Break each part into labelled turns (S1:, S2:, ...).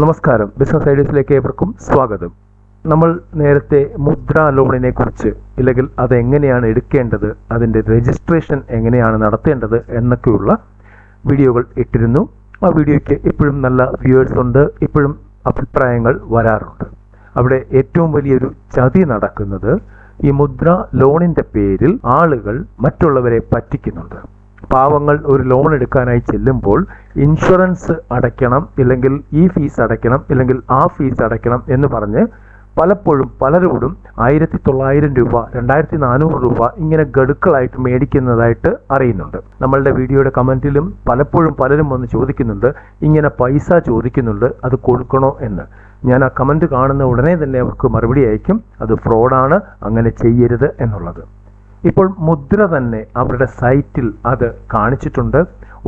S1: നമസ്കാരം. ബിസിനസ് ഐഡിയസിലേക്ക് ഏവർക്കും സ്വാഗതം. നമ്മൾ നേരത്തെ മുദ്ര ലോണിനെ കുറിച്ച് ഇല്ലെങ്കിൽ അത് എങ്ങനെയാണ് എടുക്കേണ്ടത് അതിന്റെ രജിസ്ട്രേഷൻ എങ്ങനെയാണ് നടത്തേണ്ടത് എന്നൊക്കെയുള്ള വീഡിയോകൾ ഇട്ടിരുന്നു. ആ വീഡിയോയ്ക്ക് ഇപ്പോഴും നല്ല വ്യൂവേഴ്സ് ഉണ്ട് ഇപ്പോഴും അഭിപ്രായങ്ങൾ വരാറുണ്ട്. അവിടെ ഏറ്റവും വലിയൊരു ചതി നടക്കുന്നത് ഈ മുദ്ര ലോണിന്റെ പേരിൽ ആളുകൾ മറ്റുള്ളവരെ പറ്റിക്കുന്നുണ്ട്. പാവങ്ങൾ ഒരു ലോൺ എടുക്കാനായി ചെല്ലുമ്പോൾ ഇൻഷുറൻസ് അടയ്ക്കണം ഇല്ലെങ്കിൽ ഈ ഫീസ് അടയ്ക്കണം ഇല്ലെങ്കിൽ ആ ഫീസ് അടയ്ക്കണം എന്ന് പറഞ്ഞ് പലപ്പോഴും പലരോടും ആയിരത്തി തൊള്ളായിരം രൂപ രണ്ടായിരത്തി നാനൂറ് രൂപ ഇങ്ങനെ ഗഡുക്കളായിട്ട് മേടിക്കുന്നതായിട്ട് അറിയുന്നുണ്ട്. നമ്മളുടെ വീഡിയോയുടെ കമന്റിലും പലപ്പോഴും പലരും വന്ന് ചോദിക്കുന്നുണ്ട് ഇങ്ങനെ പൈസ ചോദിക്കുന്നുണ്ട് അത് കൊടുക്കണോ എന്ന്. ഞാൻ ആ കമന്റ് കാണുന്ന ഉടനെ തന്നെ അവർക്ക് മറുപടി അയക്കും അത് ഫ്രോഡാണ് അങ്ങനെ ചെയ്യരുത് എന്നുള്ളത്. ഇപ്പോൾ മുദ്ര തന്നെ അവരുടെ സൈറ്റിൽ അത് കാണിച്ചിട്ടുണ്ട്.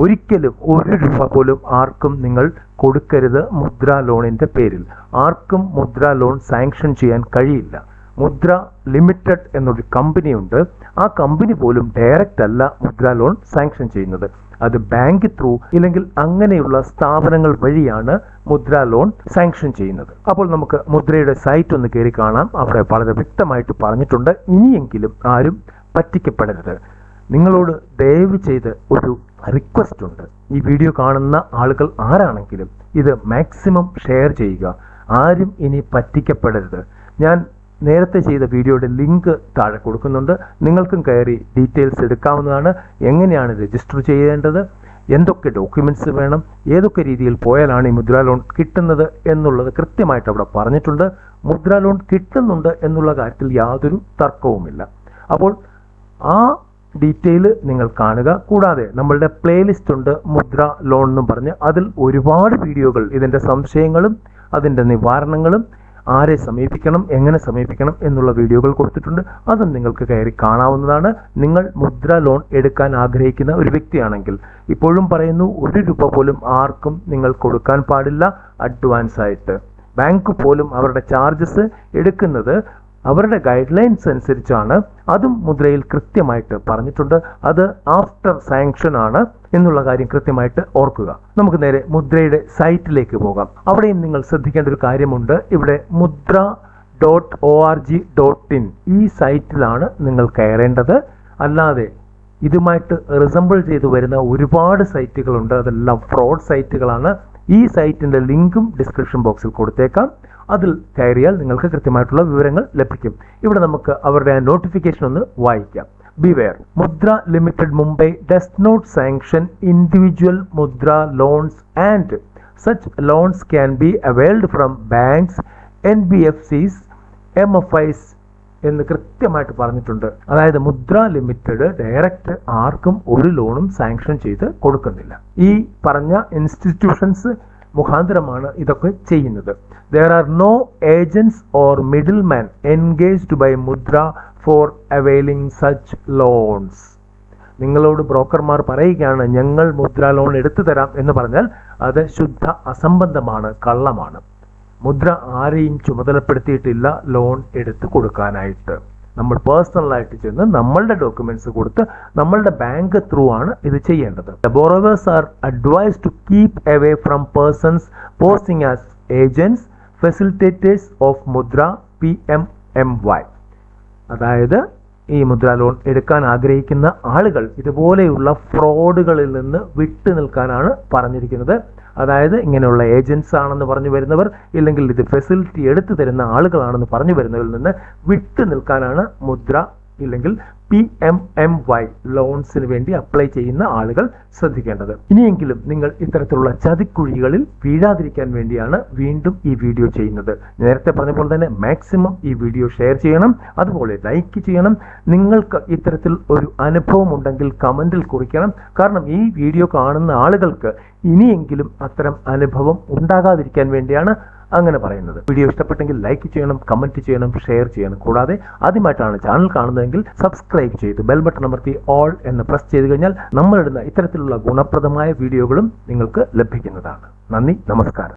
S1: ഒരിക്കലും ഒരു രൂപ പോലും ആർക്കും നിങ്ങൾ കൊടുക്കരുത് മുദ്ര ലോണിന്റെ പേരിൽ. ആർക്കും മുദ്ര ലോൺ സാങ്ഷൻ ചെയ്യാൻ കഴിയില്ല. മുദ്ര ലിമിറ്റഡ് എന്നൊരു കമ്പനിയുണ്ട് ആ കമ്പനി പോലും ഡയറക്റ്റ് അല്ല മുദ്ര ലോൺ സാങ്ഷൻ ചെയ്യുന്നത്. അത് ബാങ്ക് ത്രൂ ഇല്ലെങ്കിൽ അങ്ങനെയുള്ള സ്ഥാപനങ്ങൾ വഴിയാണ് മുദ്ര ലോൺ സാങ്ഷൻ ചെയ്യുന്നത്. അപ്പോൾ നമുക്ക് മുദ്രയുടെ സൈറ്റ് ഒന്ന് കയറി കാണാം. അവിടെ വളരെ വ്യക്തമായിട്ട് പറഞ്ഞിട്ടുണ്ട്. ഇനിയെങ്കിലും ആരും പറ്റിക്കപ്പെടരുത്. നിങ്ങളോട് ദയവ് ചെയ്ത് ഒരു റിക്വസ്റ്റ് ഉണ്ട്. ഈ വീഡിയോ കാണുന്ന ആളുകൾ ആരാണെങ്കിലും ഇത് മാക്സിമം ഷെയർ ചെയ്യുക. ആരും ഇനി പറ്റിക്കപ്പെടരുത്. ഞാൻ നേരത്തെ ചെയ്ത വീഡിയോയുടെ ലിങ്ക് താഴെ കൊടുക്കുന്നുണ്ട്. നിങ്ങൾക്കും കയറി ഡീറ്റെയിൽസ് എടുക്കാവുന്നതാണ്. എങ്ങനെയാണ് രജിസ്റ്റർ ചെയ്യേണ്ടത്? എന്തൊക്കെ ഡോക്യുമെന്റ്സ് വേണം? ഏതൊക്കെ രീതിയിൽ പോയാലാണ് ഈ മുദ്രാ ലോൺ കിട്ടുന്നത് എന്നുള്ളത് കൃത്യമായിട്ട് അവിടെ പറഞ്ഞിട്ടുണ്ട്. മുദ്രാ ലോൺ കിട്ടുന്നുണ്ട് എന്നുള്ള കാര്യത്തിൽ യാതൊരു തർക്കവുമില്ല. അപ്പോൾ ആ ഡീറ്റെയിൽ നിങ്ങൾ കാണുക. കൂടാതെ നമ്മളുടെ പ്ലേലിസ്റ്റ് ഉണ്ട് മുദ്ര ലോൺ എന്ന് പറഞ്ഞ് അതിൽ ഒരുപാട് വീഡിയോകൾ ഇതിന്റെ സംശയങ്ങളും അതിന്റെ നിവാരണങ്ങളും ആരെ സമീപിക്കണം എങ്ങനെ സമീപിക്കണം എന്നുള്ള വീഡിയോകൾ കൊടുത്തിട്ടുണ്ട്. അതും നിങ്ങൾക്ക് കയറി കാണാവുന്നതാണ്. നിങ്ങൾ മുദ്ര ലോൺ എടുക്കാൻ ആഗ്രഹിക്കുന്ന ഒരു വ്യക്തിയാണെങ്കിൽ ഇപ്പോഴും പറയുന്നു ഒരു രൂപ പോലും ആർക്കും നിങ്ങൾ കൊടുക്കാൻ പാടില്ല. അഡ്വാൻസ് ആയിട്ട്. ബാങ്ക് പോലും അവരുടെ ചാർജസ് എടുക്കുന്നത് അവരുടെ ഗൈഡ് ലൈൻസ് അനുസരിച്ചാണ് അതും മുദ്രയിൽ കൃത്യമായിട്ട് പറഞ്ഞിട്ടുണ്ട്. അത് ആഫ്റ്റർ സാങ്ഷൻ ആണ് എന്നുള്ള കാര്യം കൃത്യമായിട്ട് ഓർക്കുക. നമുക്ക് നേരെ മുദ്രയുടെ സൈറ്റിലേക്ക് പോകാം. അവിടെയും നിങ്ങൾ ശ്രദ്ധിക്കേണ്ട ഒരു കാര്യമുണ്ട്. ഇവിടെ Mudra dot O R G dot in ഈ സൈറ്റിലാണ് നിങ്ങൾ കയറേണ്ടത്. അല്ലാതെ ഇതുമായിട്ട് റിസംബിൾ ചെയ്തു വരുന്ന ഒരുപാട് സൈറ്റുകളുണ്ട് അതെല്ലാം ഫ്രോഡ് സൈറ്റുകളാണ് ഈ സൈറ്റിന്റെ ലിങ്കും ഡിസ്ക്രിപ്ഷൻ ബോക്സിൽ കൊടുത്തേക്കാം. അതിൽ കയറിയാൽ നിങ്ങൾക്ക് കൃത്യമായിട്ടുള്ള വിവരങ്ങൾ ലഭിക്കും. ഇവിടെ നമുക്ക് അവരുടെ നോട്ടിഫിക്കേഷൻ ഒന്ന് വായിക്കാം. Beware Mudra limited Mumbai does not sanction individual Mudra loans and such loans can be availed from banks N B F Cs M F Is എന്ന് കൃത്യമായിട്ട് പറഞ്ഞിട്ടുണ്ട്. അതായത് മുദ്ര ലിമിറ്റഡ് ഡയറക്റ്റ് ആർക്കും ഒരു ലോണും സാങ്ഷൻ ചെയ്ത് കൊടുക്കുന്നില്ല. ഈ പറഞ്ഞ ഇൻസ്റ്റിറ്റ്യൂഷൻസ് മുഖാന്തരമാണ് ഇതൊക്കെ ചെയ്യുന്നത്. There are no agents or middle man engaged by Mudra for availing such loans നിങ്ങളോട് ബ്രോക്കർമാർ പറയുകയാണ് ഞങ്ങൾ മുദ്ര ലോൺ എടുത്തു തരാം എന്ന് പറഞ്ഞാൽ അത് ശുദ്ധ അസംബന്ധമാണ് കള്ളമാണ്. മുദ്ര ആരെയും ചുമതലപ്പെടുത്തിയിട്ടില്ല ലോൺ എടുത്ത് കൊടുക്കാനായിട്ട്. നമ്മൾ പേഴ്സണലായിട്ട് ചെന്ന് നമ്മളുടെ ഡോക്യുമെന്റ്സ് കൊടുത്ത് നമ്മളുടെ ബാങ്ക് ത്രൂ ആണ് ഇത് ചെയ്യേണ്ടത്. Borrowers are advised to keep away from persons posting as agents facilitators of Mudra P M M Y അതായത് ഈ മുദ്ര ലോൺ എടുക്കാൻ ആഗ്രഹിക്കുന്ന ആളുകൾ ഇതുപോലെയുള്ള ഫ്രോഡുകളിൽ നിന്ന് വിട്ടു നിൽക്കാനാണ് പറഞ്ഞിരിക്കുന്നത്. അതായത് ഇങ്ങനെയുള്ള ഏജൻസ് ആണെന്ന് പറഞ്ഞു വരുന്നവർ ഇല്ലെങ്കിൽ ഇത് ഫെസിലിറ്റി എടുത്തു തരുന്ന ആളുകളാണെന്ന് പറഞ്ഞു വരുന്നവരിൽ നിന്ന് വിട്ടു നിൽക്കാനാണ് മുദ്ര ഇല്ലെങ്കിൽ പി എം എം വൈ ലോൺസിന് വേണ്ടി അപ്ലൈ ചെയ്യുന്ന ആളുകൾ ശ്രദ്ധിക്കേണ്ടത്. ഇനിയെങ്കിലും നിങ്ങൾ ഇത്തരത്തിലുള്ള ചതിക്കുഴികളിൽ വീഴാതിരിക്കാൻ വേണ്ടിയാണ് വീണ്ടും ഈ വീഡിയോ ചെയ്യുന്നത്. നേരത്തെ പറഞ്ഞ പോലെ തന്നെ മാക്സിമം ഈ വീഡിയോ ഷെയർ ചെയ്യണം അതുപോലെ ലൈക്ക് ചെയ്യണം. നിങ്ങൾക്ക് ഇത്തരത്തിൽ ഒരു അനുഭവം ഉണ്ടെങ്കിൽ കമന്റിൽ കുറിക്കണം. കാരണം ഈ വീഡിയോ കാണുന്ന ആളുകൾക്ക് ഇനിയെങ്കിലും അത്തരം അനുഭവം ഉണ്ടാകാതിരിക്കാൻ വേണ്ടിയാണ് അങ്ങനെ പറയുന്നത്. വീഡിയോ ഇഷ്ടപ്പെട്ടെങ്കിൽ ലൈക്ക് ചെയ്യണം കമന്റ് ചെയ്യണം ഷെയർ ചെയ്യണം. കൂടാതെ ആദ്യമായിട്ടാണ് ചാനൽ കാണുന്നതെങ്കിൽ സബ്സ്ക്രൈബ് ചെയ്ത് ബെൽ ബട്ടൺ അമർത്തി ഓൾ എന്ന് പ്രസ് ചെയ്ത് കഴിഞ്ഞാൽ നമ്മളിടുന്ന ഇത്തരത്തിലുള്ള ഗുണപ്രദമായ വീഡിയോകളും നിങ്ങൾക്ക് ലഭിക്കുന്നതാണ്. നന്ദി നമസ്കാരം.